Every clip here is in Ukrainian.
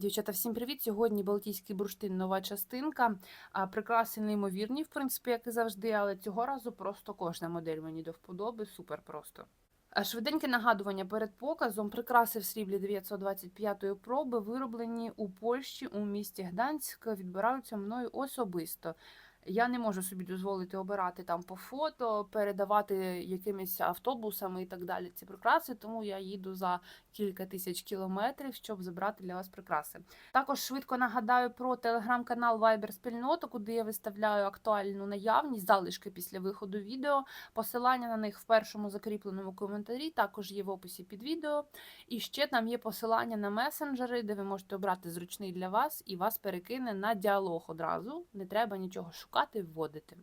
Дівчата, всім привіт! Сьогодні Балтійський бурштин, нова частинка. Прикраси неймовірні, в принципі, як і завжди, але цього разу просто кожна модель мені до вподоби, супер просто. Швиденьке нагадування перед показом. Прикраси в сріблі 925 проби вироблені у Польщі у місті Гданськ, відбираються мною особисто. Я не можу собі дозволити обирати там по фото, передавати якимись автобусами і так далі ці прикраси, тому я їду за кілька тисяч кілометрів, щоб забрати для вас прикраси. Також швидко нагадаю про телеграм-канал Viber спільноту, куди я виставляю актуальну наявність, залишки після виходу відео. Посилання на них в першому закріпленому коментарі також є в описі під відео. І ще там є посилання на месенджери, де ви можете обрати зручний для вас і вас перекине на діалог одразу. Не треба нічого шукати, вводити.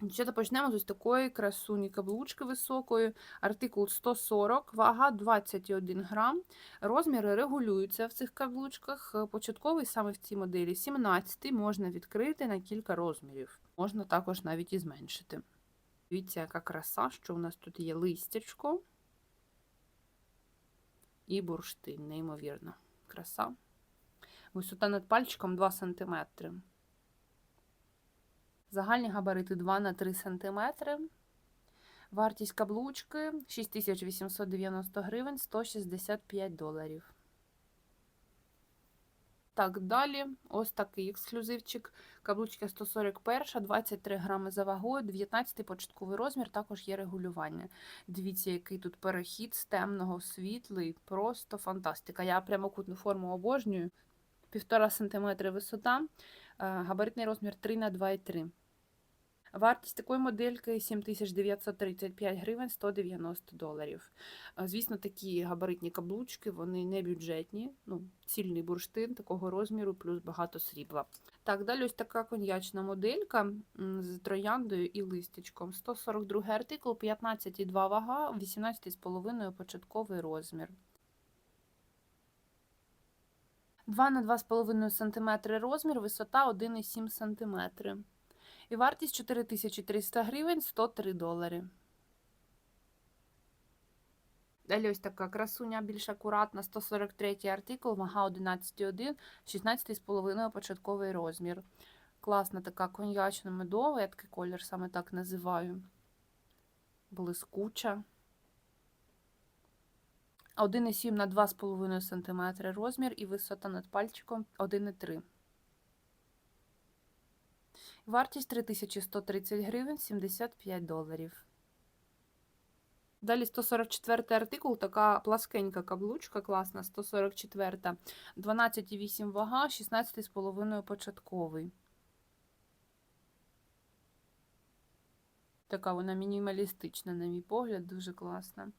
Дівчата, почнемо з ось такої красуні каблучки високої, артикул 140, вага 21 грам. Розміри регулюються в цих каблучках. Початковий саме в цій моделі 17 можна відкрити на кілька розмірів. Можна також навіть і зменшити. Дивіться, яка краса, що у нас тут є листячко і бурштин, неймовірно. Краса. Висота над пальчиком 2 см. Загальні габарити 2 на 3 см. Вартість каблучки 6890 гривень 165 доларів. Так, далі ось такий ексклюзивчик. Каблучка 141, 23 грами за вагою, 19 початковий розмір, також є регулювання. Дивіться, який тут перехід з темного світлий, просто фантастика. Я прямокутну форму обожнюю. 1,5 см висота, габаритний розмір 3 на 2,3 Вартість такої модельки 7935 гривень 190 доларів. Звісно, такі габаритні каблучки, вони не бюджетні, ну, цільний бурштин такого розміру, плюс багато срібла. Так, далі ось така коньячна моделька з трояндою і листячком. 142 артикул, 15,2 вага, 18,5 початковий розмір. 2 на 2,5 см розмір, висота 1,7 см. І вартість 4300 гривень 103 долари. Далі ось така красуня більш акуратна, 143 артикул, вага 11,1, 16,5 початковий розмір. Класна така коньячно медова, я такий колір саме так називаю. Блискуча. 1,7 на 2,5 см розмір і висота над пальчиком 1,3 Вартість 3130 гривень 75 доларів. Далі 144 артикул, така пласкенька каблучка, класна, 144, 12,8 вага, 16,5 початковий. Така вона мінімалістична, на мій погляд, дуже класна.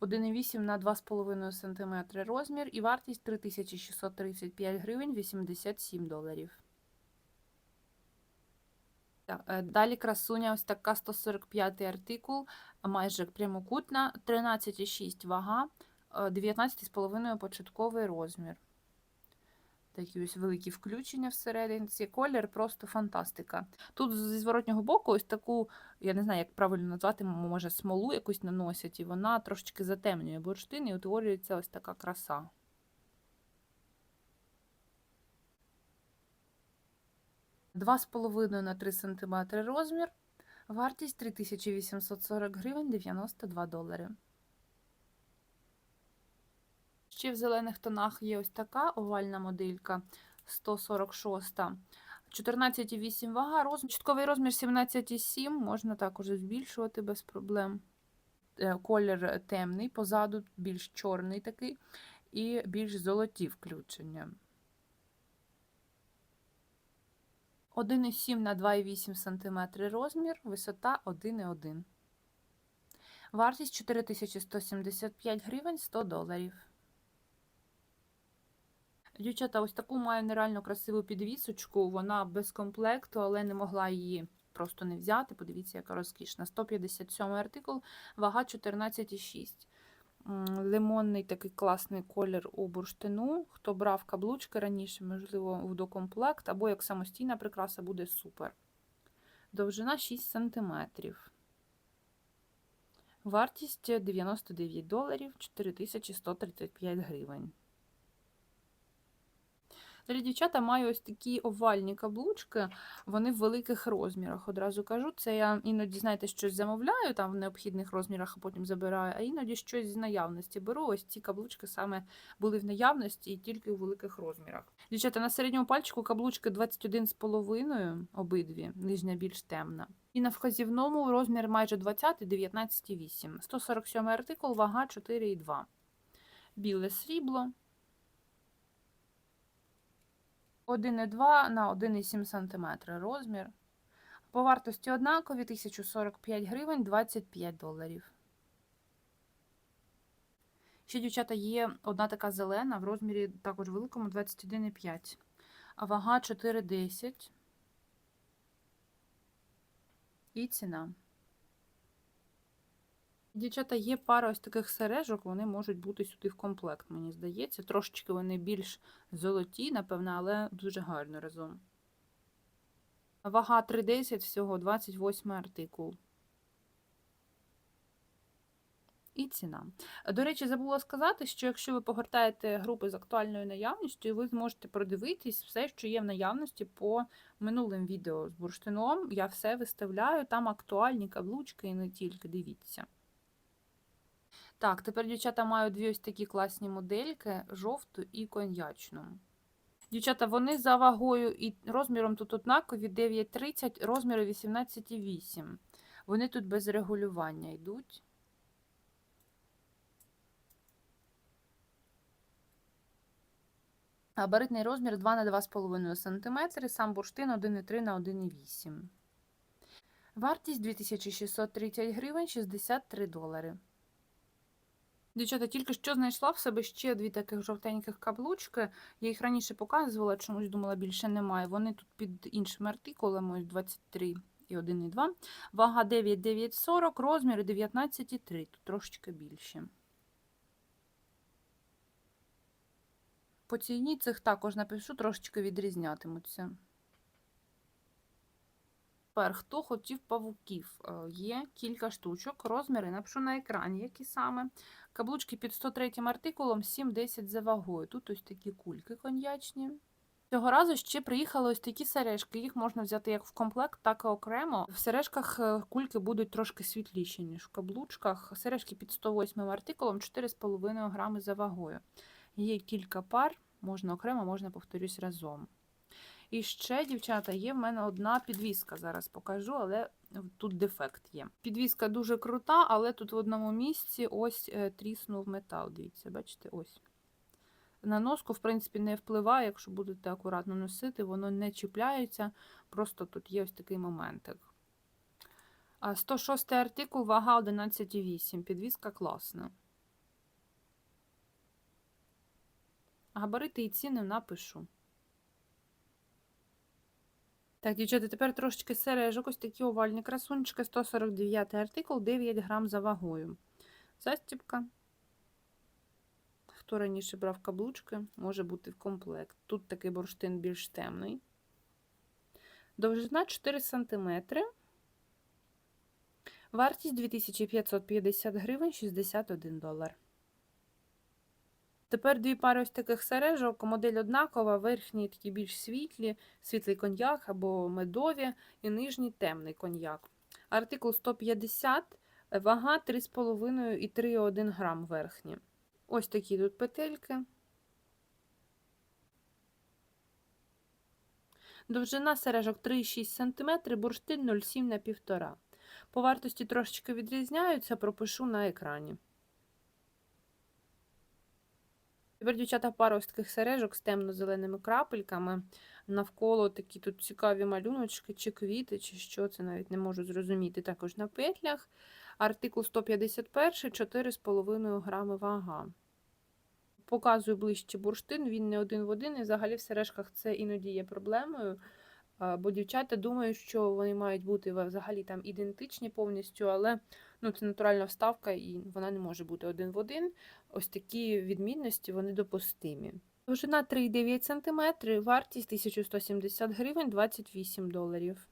1,8 на 2,5 см розмір і вартість 3635 гривень 87 доларів. Е, далі красуня ось така 145 артикул, майже прямокутна, 13,6 вага, 19,5 е, початковий розмір. Такі ось великі включення всерединці. Колір просто фантастика. Тут зі зворотнього боку, ось таку, я не знаю, як правильно назвати, може, смолу якусь наносять, і вона трошечки затемнює бурштин і утворюється ось така краса. 2,5 на 3 см розмір. Вартість 3840 гривень 92 долари. Ще в зелених тонах є ось така овальна моделька 146. 14,8 вага, розмір. Чутковий розмір 17,7, можна також збільшувати без проблем. Е, колір темний, позаду більш чорний такий, і більш золоті включення. 1,7 на 2,8 см розмір, висота 1,1. Вартість 4175 гривень 100 доларів. Дівчата, ось таку маю нереально красиву підвісочку. Вона без комплекту, але не могла її просто не взяти. Подивіться, яка розкішна. 157 артикул, вага 14,6 лимонний такий класний колір у бурштину. Хто брав каблучки раніше, можливо, в докомплект, або як самостійна прикраса буде супер. Довжина 6 см. Вартість 99 доларів 4135 гривень. Далі дівчата маю ось такі овальні каблучки, вони в великих розмірах. Одразу кажу, це я іноді, знаєте, щось замовляю там в необхідних розмірах, а потім забираю, а іноді щось з наявності беру. Ось ці каблучки саме були в наявності і тільки у великих розмірах. Дівчата, на середньому пальчику каблучки 21,5 обидві, нижня більш темна. І на вказівному розмір майже 20, 19,8. 147 артикул, вага 4,2. Біле срібло. 1,2 на 1,7 см розмір. По вартості однакові 1045 гривень 25 доларів. Ще, дівчата, є одна така зелена в розмірі також великому 21,5. А вага 4,10. І ціна. Дівчата, є пара ось таких сережок, вони можуть бути сюди в комплект, мені здається. Трошечки вони більш золоті, напевно, але дуже гарно разом. Вага 3,10, всього 28 артикул. І ціна. До речі, забула сказати, що якщо ви погортаєте групи з актуальною наявністю, ви зможете продивитись все, що є в наявності по минулим відео з бурштином. Я все виставляю, там актуальні каблучки і не тільки дивіться. Так, тепер дівчата маю дві ось такі класні модельки: жовту і коньячну. Дівчата, вони за вагою і розміром тут однакові 9,30, розміру 18,8. Вони тут без регулювання йдуть. Габаритний розмір 2 на 2,5 см, сам бурштин 1,3 на 1,8. Вартість 2630 гривень 63 долари. Дівчата, тільки що знайшла в себе ще дві таких жовтеньких каблучки. Я їх раніше показувала, чомусь думала, більше немає. Вони тут під іншими артикулами, ось 23 і 1,2. Вага 9,940, розміри 19,3, тут трошечки більше. По ціні цих також напишу, трошечки відрізнятимуться. Тепер, хто хотів павуків? Е, Є кілька штучок, розміри напишу на екрані, які саме. Каблучки під 103 артикулом 7-10 за вагою. Тут ось такі кульки коньячні. Цього разу ще приїхали ось такі сережки. Їх можна взяти як в комплект, так і окремо. В сережках е, кульки будуть трошки світліші, ніж в каблучках. Сережки під 108 артикулом 4,5 грами за вагою. Є кілька пар, можна окремо, можна, повторюсь, разом. І ще, дівчата, є в мене одна підвіска. Зараз покажу, але тут дефект є. Підвіска дуже крута, але тут в одному місці ось е, тріснув метал. Дивіться, бачите, ось. На носку, в принципі, не впливає, якщо будете акуратно носити, воно не чіпляється. Просто тут є ось такий моментик. А 106 артикул, вага 11,8. Підвіска класна. Габарити і ціни напишу. Так, дівчата, тепер трошечки сережок, ось такі овальні красунчики, 149 артикул, 9 грам за вагою. Застіпка. Хто раніше брав каблучки, може бути в комплект. Тут такий бурштин більш темний. Довжина 4 см. Вартість 2550 гривень 61 долар. Тепер дві пари ось таких сережок, модель однакова, верхні такі більш світлі, світлий коньяк або медові, і нижній темний коньяк. Артикул 150, вага 3,5 і 3,1 грам верхні. Ось такі тут петельки. Довжина сережок 3,6 см, бурштин 0,7 на 1,5 По вартості трошечки відрізняються, пропишу на екрані. Тепер, дівчата, пара ось таких сережок з темно-зеленими крапельками. Навколо такі тут цікаві малюночки, чи квіти, чи що, це навіть не можу зрозуміти. Також на петлях. Артикул 151, 4,5 грами вага. Показую ближче бурштин, він не один в один, і взагалі в сережках це іноді є проблемою. Бо дівчата думають, що вони мають бути взагалі там ідентичні повністю, але ну, це натуральна вставка і вона не може бути один в один. Ось такі відмінності вони допустимі. Довжина 3,9 см, вартість 1170 гривень 28 доларів.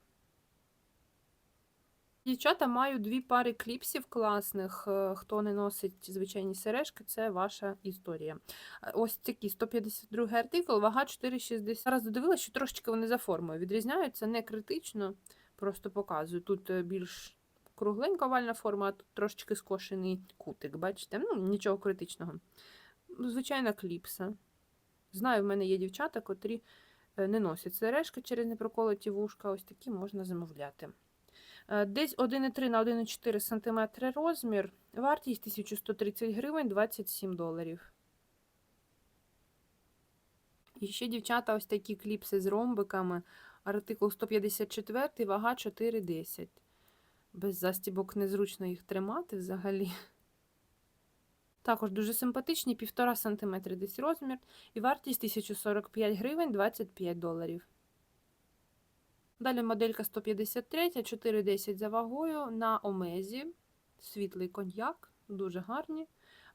Дівчата, маю дві пари кліпсів класних. Е, Хто не носить звичайні сережки, це ваша історія. Е, Ось такі 152 артикул, вага 4,60. Зараз додивилася, що трошечки вони за формою відрізняються, не критично, просто показую. Тут е, більш кругленька овальна форма, а тут трошечки скошений кутик, бачите? Ну, нічого критичного. Ну, Звичайна кліпса. Знаю, в мене є дівчата, котрі е, не носять сережки через непроколоті вушка. Ось такі можна замовляти. Е, Десь 1,3 на 1,4 см розмір. Вартість 1130 гривень 27 доларів. І ще, дівчата, ось такі кліпси з ромбиками. Артикул 154, вага 4,10. Без застібок незручно їх тримати взагалі. Також дуже симпатичні, 1,5 см десь розмір. І вартість 1045 гривень 25 доларів. Далі моделька 153, 4,10 за вагою на омезі. Світлий коньяк, дуже гарні.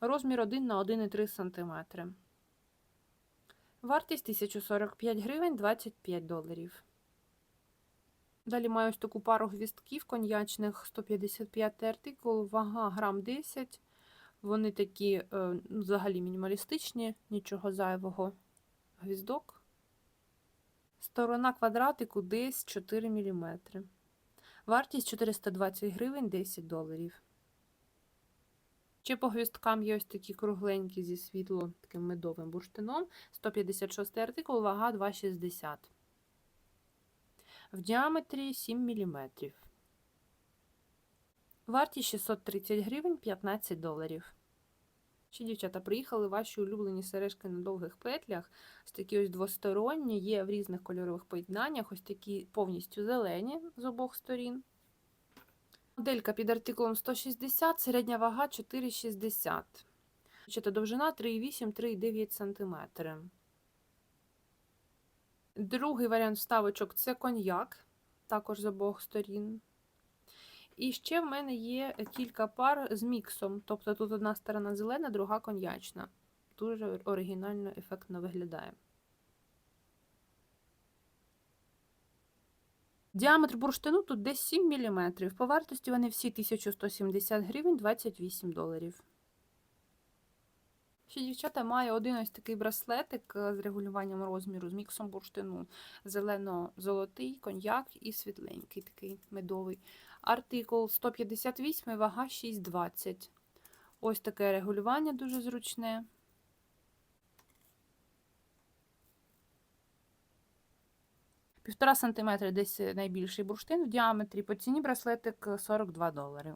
Розмір 1 на 1,3 см. Вартість 1045 гривень 25 доларів. Далі маю таку пару гвістків коньячних 155 артикул, вага грам 10. Вони такі е, ну, взагалі мінімалістичні, нічого зайвого. Гвіздок. Сторона квадратику десь 4 мм. Вартість 420 гривень 10 доларів. Ще по гвісткам є ось такі кругленькі зі світло таким медовим бурштином. 156 артикул, вага 2,60. В діаметрі 7 мм. Вартість 630 гривень 15 доларів. Ще, дівчата, приїхали ваші улюблені сережки на довгих петлях. Ось такі ось двосторонні, є в різних кольорових поєднаннях, ось такі повністю зелені з обох сторін. Моделька під артикулом 160, середня вага 4,60. Дівчата, довжина 3,8-3,9 см. Другий варіант вставочок це коньяк, також з обох сторін. І ще в мене є кілька пар з міксом. Тобто тут одна сторона зелена, друга коньячна. Дуже оригінально, ефектно виглядає. Діаметр бурштину тут десь 7 мм. По вартості вони всі 1170 гривень 28 доларів. Ще дівчата має один ось такий браслетик е, з регулюванням розміру, з міксом бурштину. Зелено-золотий, коньяк і світленький такий медовий. Артикул 158, вага 6,20. Ось таке регулювання дуже зручне. Півтора сантиметра десь найбільший бурштин в діаметрі. По ціні браслетик 42 долари.